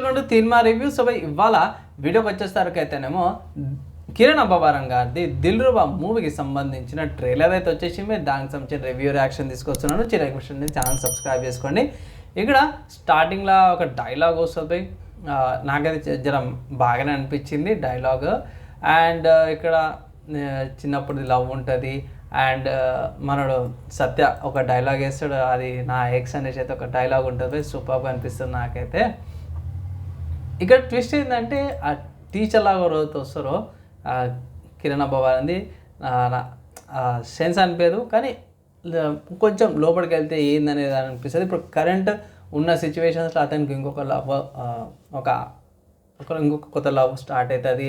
రెండు cinema review so ఇవాళ వీడియోకి వచ్చేసరికి అయితేనేమో కిరణ్ అబ్బవరం గారిది దిల్రుబా మూవీకి సంబంధించిన ట్రైలర్ అయితే వచ్చేసింది. దానికి సంబంధించిన రివ్యూ రియాక్షన్ తీసుకొస్తున్నాను. చిన్న క్వశ్చన్ ఛానల్ సబ్స్క్రైబ్ చేసుకోండి. ఇక్కడ స్టార్టింగ్లో ఒక డైలాగ్ వస్తుంది నాకైతే జర బాగానే అనిపించింది డైలాగ్ అండ్ ఇక్కడ చిన్నప్పుడు లవ్ ఉంటుంది. అండ్ మనడు సత్య ఒక డైలాగ్ వేస్తాడు. అది నా ఎక్స్ అనేసి అయితే ఒక డైలాగ్ ఉంటుంది సూపర్గా అనిపిస్తుంది నాకైతే. ఇక్కడ ట్విస్ట్ ఏంటంటే ఆ టీచర్ లాగా రోజు వస్తారో కిరణ్ అబ్బవారిది సెన్స్ అనిపించదు కానీ కొంచెం లోపలికి వెళ్తే ఏందనేది అనిపిస్తుంది. ఇప్పుడు కరెంట్ ఉన్న సిచ్యువేషన్స్లో అతనికి ఇంకొక లవ్ ఒక ఒక ఇంకొక కొత్త లవ్ స్టార్ట్ అవుతుంది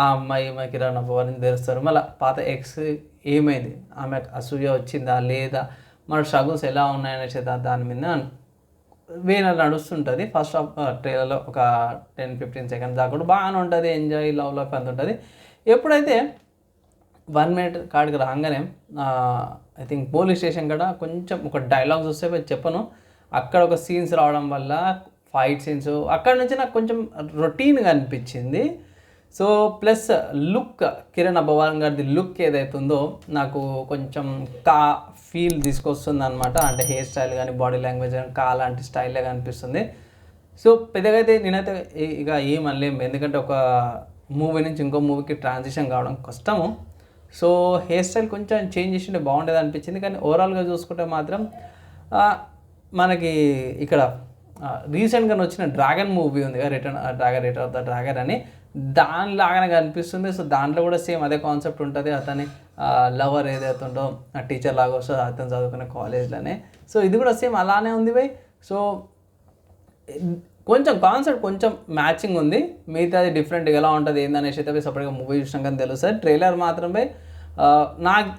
ఆ అమ్మాయి మా కిరణ్ అబ్బవారిని తెలుస్తారు మళ్ళీ పాత ఎక్స్ ఏమైంది? ఆమె అసూయ వచ్చిందా? లేదా? మన స్ట్రగుల్స్ ఎలా ఉన్నాయనేసి దాని మీద వేరే నడుస్తుంటుంది. ఫస్ట్ ఆఫ్ ట్రైలర్లో ఒక టెన్ ఫిఫ్టీన్ సెకండ్స్ దాకా కూడా బాగానే ఉంటుంది. ఎంజాయ్ లవ్ లవ్ అంత ఉంటుంది. ఎప్పుడైతే వన్ మినిట్ కాడికి రాగానే ఐ థింక్ పోలీస్ స్టేషన్ కూడా కొంచెం ఒక డైలాగ్స్ వస్తే చెప్పను. అక్కడ ఒక సీన్స్ రావడం వల్ల ఫైట్ సీన్స్ అక్కడ నుంచి నాకు కొంచెం రొటీన్గా అనిపించింది. So plus look Kiran Abbavaram గారిది లుక్ ఏదైతుందో నాకు కొంచెం కా ఫీల్ తీసుకొస్తుంది అనమాట అంటే హెయిర్ స్టైల్ కానీ బాడీ లాంగ్వేజ్ కానీ కా లాంటి స్టైలే కనిపిస్తుంది. సో పెద్దగా అయితే నేనైతే ఇక ఏం అనలేము ఎందుకంటే ఒక మూవీ నుంచి ఇంకో మూవీకి ట్రాన్సిషన్ కావడం కష్టము. సో హెయిర్ స్టైల్ కొంచెం చేంజ్ చేసింటే బాగుండేది అనిపించింది. కానీ ఓవరాల్గా చూసుకుంటే మాత్రం మనకి ఇక్కడ రీసెంట్గా వచ్చిన డ్రాగన్ మూవీ ఉంది కదా return dragon return of the dragon అని. దానిలాగానే కనిపిస్తుంది. సో దాంట్లో కూడా సేమ్ అదే కాన్సెప్ట్ ఉంటుంది. అతని లవర్ ఏదైతే ఉందో ఆ టీచర్ లాగా వస్తుందో అతను చదువుకునే కాలేజ్లోనే. సో ఇది కూడా సేమ్ అలానే ఉంది బై. సో కొంచెం కాన్సెప్ట్ కొంచెం మ్యాచింగ్ ఉంది. మిగతాది డిఫరెంట్గా ఎలా ఉంటుంది ఏందనేసి అయితే సపరేట్గా మూవీ చూసినాక తెలుస్తుంది ట్రైలర్ మాత్రమే నాకు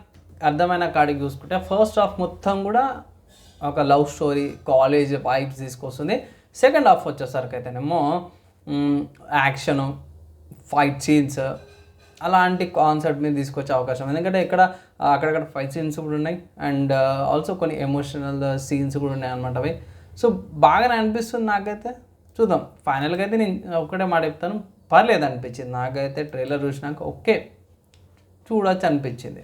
అర్థమైన కాడికి చూసుకుంటే ఫస్ట్ హాఫ్ మొత్తం కూడా ఒక లవ్ స్టోరీ కాలేజ్ వైబ్స్ తీసుకొస్తుంది. సెకండ్ హాఫ్ వచ్చేసరికి అయితేనేమో యాక్షను ఫైట్ సీన్స్ అలాంటి కాన్సెప్ట్ మీద తీసుకొచ్చే అవకాశం. ఎందుకంటే ఇక్కడ అక్కడక్కడ ఫైట్ సీన్స్ కూడా ఉన్నాయి. అండ్ ఆల్సో కొన్ని ఎమోషనల్ సీన్స్ కూడా ఉన్నాయి అనమాట అవి. సో బాగానే అనిపిస్తుంది నాకైతే. చూద్దాం. ఫైనల్గా అయితే నేను ఒకటే మాట చెప్తాను. పర్లేదు అనిపించింది. నాకైతే ట్రైలర్ చూసినాక ఓకే. చూడొచ్చు అనిపించింది.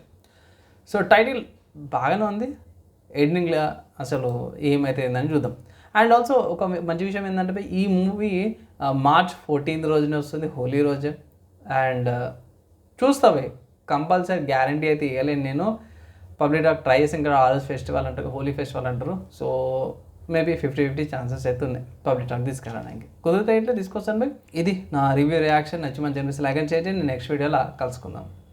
సో టైటిల్ బాగానే ఉంది. ఎండింగ్లో అసలు ఏమైతే ఏందని చూద్దాం. అండ్ ఆల్సో ఒక మంచి విషయం ఏంటంటే ఈ మూవీ మార్చ్ ఫోర్టీన్త్ రోజునే వస్తుంది హోలీ రోజే. అండ్ చూస్తావే. కంపల్సరీ గ్యారంటీ అయితే ఇవ్వలేను నేను. పబ్లిక్ డాక్ ట్రై చేసి ఇంకా ఆర్ఎస్ ఫెస్టివల్ అంటారు హోలీ ఫెస్టివల్ అంటారు. So maybe fifty fifty chances అయితే ఉన్నాయి పబ్లిక్ ఆఫ్ తీసుకెళ్ళడానికి. కుదిరితే అయితే తీసుకొస్తాను బై ఇది నా రివ్యూ రియాక్షన్. నచ్చి మంచి అనిపిస్తే లైక్ అండ్ చేయండి. నేను నెక్స్ట్ వీడియోలో కలుసుకుందాం.